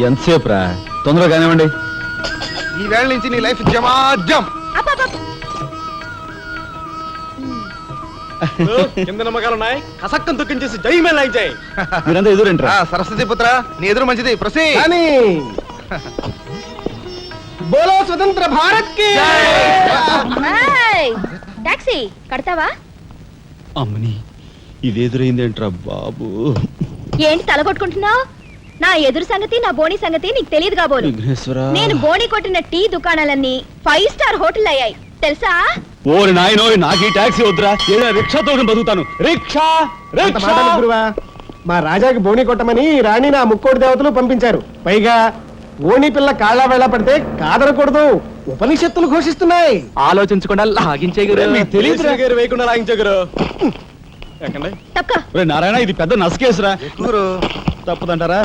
ఎంతసేపు రా తొందరగా కానివ్వండి. ఈ వేళ నుంచి నీ లైఫ్ జమాజం. కింద నమ్మకాలు ఉన్నాయి? కసక్కం తొక్కించేసి జై లైక్ జై మీరంతా ఎదురేంట్రా. ఆ, సరస్వతి పుత్ర నీ ఎదురు మంచిది. ప్రసీ కానీ బోలో స్వతంత్ర భారత్కి టాక్సీ కడతావా? అమ్మని ఇది ఎదురైందేంట్రా బాబు? ఏంటి తల కొట్టుకుంటున్నావు నా ఎదురు సంగతి నా బోని సంగతి నీకు తెలియదు కాబోలు. విఘ్నేశ్వర. నేను బోని కొట్టిన టీ దుకాణాలన్నీ ఫైవ్ స్టార్ హోటల్ అయ్యాయి. తెలుసా? ఓరి నాయనో నాకు ఈ టాక్సీ వద్దురా. ఏదో రిక్షాతో బతుకుతాను. రిక్షా అంత రిక్షా! మాటలు గురువా మా రాజాకి బోని కొట్టమని రాణి నా ముక్కోటి దేవతలు పంపించారు. పైగా ఓణి పిల్ల కాళ్ళ వేళ పడితే కాదనకూడదు ఉపనిషత్తులు ఘోషిస్తున్నాయి. ఆలోచించకుండా లాగించే మీకు తెలియదురా. గారు వేయకుండా లాగించగరు ఎక్కండి తప్పక ఒరే నారాయణ ఇది పెద్ద నసకేసురా. గురు. తప్పదంటారా?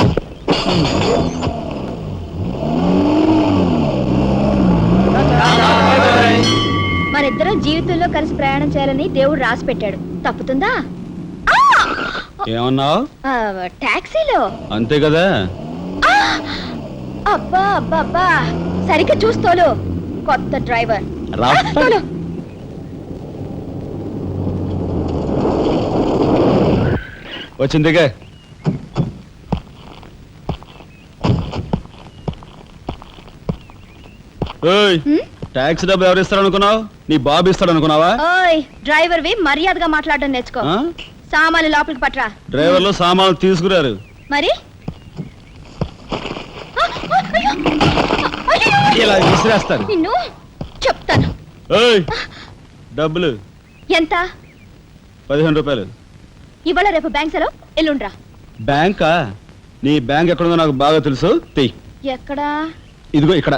మనిద్దరం జీవితంలో కలిసి ప్రయాణం చేయాలని దేవుడు రాసి పెట్టాడు. తప్పుతుందా? ఏమన్నావు? ఆ, టాక్సీలో. అంతే కదా? అబ్బా అబ్బా అబ్బా. సరిగ్గా చూస్తోలు కొత్త డ్రైవర్. వచ్చిందిగా ఏయ్ హ్మ్? ట్యాక్సీ డబ్బు ఎవరు ఇస్తారు అనుకున్నావు నీ బాబు ఇస్తాడు అనుకున్నావా ఓయ్ డ్రైవర్ వి మర్యాదగా మాట్లాడడం నేర్చుకో. ఆ? సామాన్లు లోపలికి పట్రా డ్రైవర్లు సామాన్లు తీసుకురారు. మరి? ఆ, ఆ, అయ్యో! అయ్యో! ఇలా విసిరేస్తారు. నిన్ను చెప్తాను. ఏయ్ డబ్బులు. ఎంత? పదిహేను రూపాయలు. ఇవాళ రేపు బ్యాంక్ సెలవు. ఎల్లుండ్రా. బ్యాంకా? నీ బ్యాంక్ ఎక్కడుందో నాకు బాగా తెలుసు. తెయ్. ఎక్కడా? ఇదిగో ఇక్కడ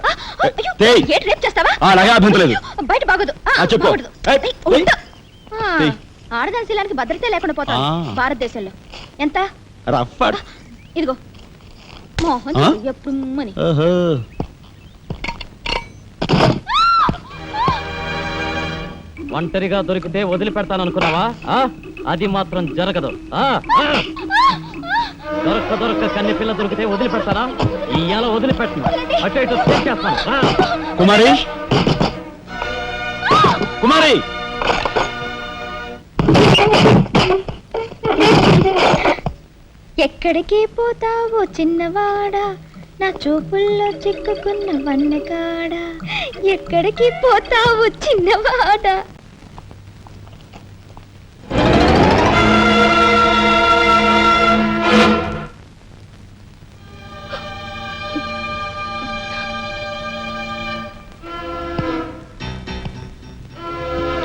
రేపు చేస్తావా ఆ, అలాగే అభ్యంతరం లేదు. అయ్యో, బయట బాగోదు ఆ, ఆ, చెప్పు. బాగోదు. ఏయ్, ఏయ్, ఉండు. ఆ, ఏయ్. ఆడదాని శీలానికి భద్రత లేకుండా పోతాను ఆ. భారతదేశంలో ఎంత రఫ్ ఇదిగో మోహన్ ఆ? చూడు, ఎప్పుడు మని ఓహో ఒంటరిగా దొరికితే వదిలిపెడతాను అనుకున్నావా ఆ? అది మాత్రం జరగదు ఆ? ఆ! దొరక్క దొరక్క కన్ని పిల్ల దొరికితే వదిలిపెడతానా ఇయ్యాల వదిలిపెట్టను అటు ఇటు తెచ్చేస్తాను ఆ! కుమారి? కుమారి? ఎక్కడికి పోతావో చిన్నవాడా? నా చూపుల్లో చిక్కుకున్న వన్నకాడా ఎక్కడికి పోతావో చిన్నవాడా?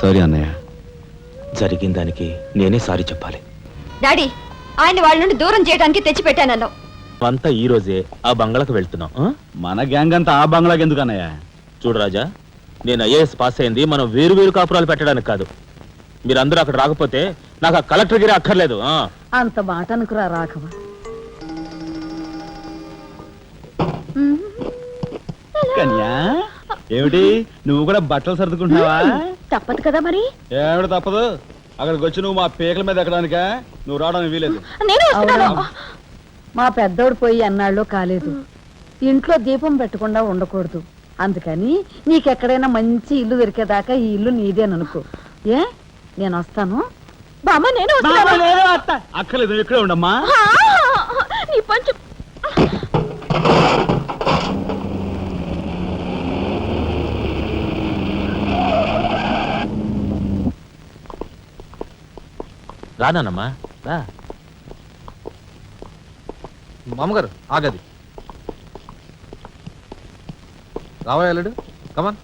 సారీ అన్నయ్య. జరిగిన దానికి నేనే సారీ చెప్పాలి. డాడీ ఆయన వాళ్ళ నుండి దూరం చేయడానికి తెచ్చి పెట్టానన్నావు అంతా ఈ రోజే ఆ బంగ్లాకు వెళ్తున్నాం ఆ? మన గ్యాంగ్ అంతా ఆ బంగ్లాకి ఎందుకు అన్నయ్య? చూడు రాజా నేను ఐఏఎస్ పాస్ అయింది మనం వేరు వేరు కాపురాలు పెట్టడానికి కాదు. మీరందరూ అక్కడ రాకపోతే నాకు ఆ కలెక్టర్ గిరి అక్కర్లేదు ఆ. అంత మాట అనుకురా రాఘవ. కన్యా? ఏమిటి? నువ్వు కూడా బట్టలు సర్దుకుంటున్నావా? తప్పదు కదా మరి. ఏమిటి తప్పదు? అక్కడికి వచ్చి నువ్వు మా పీకల మీద ఎక్కడానికా? నువ్వు రావడానికి వీలేదు. నేను వస్తున్నాను. అవునా? మా పెద్దోడు పోయి అన్నాళ్ళు కాలేదు. ఇంట్లో దీపం పెట్టకుండా ఉండకూడదు. అందుకని నీకెక్కడైనా మంచి ఇల్లు దొరికేదాకా ఈ ఇల్లు నీదేననుకో. ఏ? నేను వస్తాను. బామ్మ నేను వస్తున్నాను. అక్కర్లేదు నువ్వు ఇక్కడే ఉండమ్మా. ఆ, నీ పంచు రానానమ్మా రా. మామగారు ఆగది. రావాలడు కమన్.